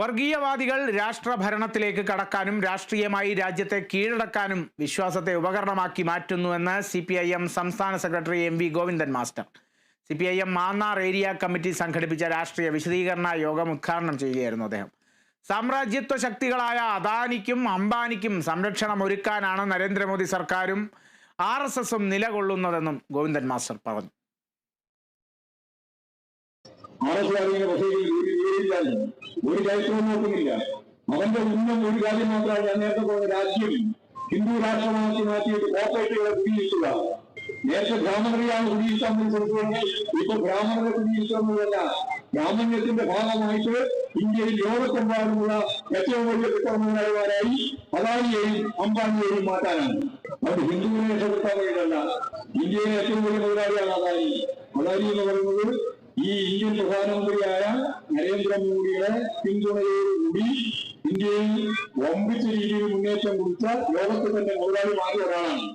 വർഗീയവാദികൾ രാഷ്ട്രഭരണത്തിലേക്ക് കടക്കാനും രാഷ്ട്രീയമായി രാജ്യത്തെ കീഴടക്കാനും വിശ്വാസത്തെ ഉപകരണമാക്കി മാറ്റുന്നുവെന്ന് സി പി ഐ എം സംസ്ഥാന secretary M V Govindan master. C P I M Mannar area committee സംഘടിപ്പിച്ച രാഷ്ട്രീയ വിശദീകരണ യോഗം ഉദ്ഘാടനം ചെയ്യുകയായിരുന്നു അദ്ദേഹം. സാമ്രാജ്യത്വ ശക്തികളായ അദാനിക്കും അംബാനിക്കും സംരക്ഷണം ഒരുക്കാനാണ് നരേന്ദ്രമോദി സർക്കാരും ആർ എസ് എസും നിലകൊള്ളുന്നതെന്നും ഗോവിന്ദൻ മാസ്റ്റർ പറഞ്ഞു. ആർ എസ് കാരിങ്ങനെ പക്ഷേ ഒരു ഒരു ചരിത്രവും നോക്കുന്നില്ല അവന്റെ ഉന്നം ഒരു കാര്യം മാത്രമാണ് ഞാൻ നേരത്തെ പറഞ്ഞ രാജ്യം ഹിന്ദു രാഷ്ട്രമാക്കി മാറ്റിയിട്ട് കോപ്പറേറ്റുകളെ കുടിയിരുത്തുക നേരത്തെ ബ്രാഹ്മണരെയാണ് കുടിയിരുത്താൻ വേണ്ടി കൊടുത്തുകൊണ്ട് ഇപ്പൊ ബ്രാഹ്മണരെ കുടിയിരുത്തുന്നതല്ല ബ്രാഹ്മണ്യത്തിന്റെ ഭാഗമായിട്ട് ഇന്ത്യയിൽ ലോകത്തെമ്പാടുമുള്ള ഏറ്റവും വലിയ കിട്ടമുതലാളിമാരായി അദാനിയെയും അംബാനിയെയും മാറ്റാനാണ് അത് ഹിന്ദുവിനെ രക്ഷപ്പെടുത്താൻ വേണ്ടിയല്ല ഇന്ത്യയിലെ ഏറ്റവും വലിയ മുതലാളിയാണ് അദാനി അദാനി എന്ന് പറയുന്നത് ഈ ഇന്ത്യൻ പ്രധാനമന്ത്രിയായ നരേന്ദ്രമോദിയുടെ പിന്തുണയോടുകൂടി ഇന്ത്യയിൽ വമ്പിച്ച രീതിയിൽ മുന്നേറ്റം കുറിച്ച ലോകത്ത് തന്നെ മുതലാളി മാറിയ ഒരാളാണ്.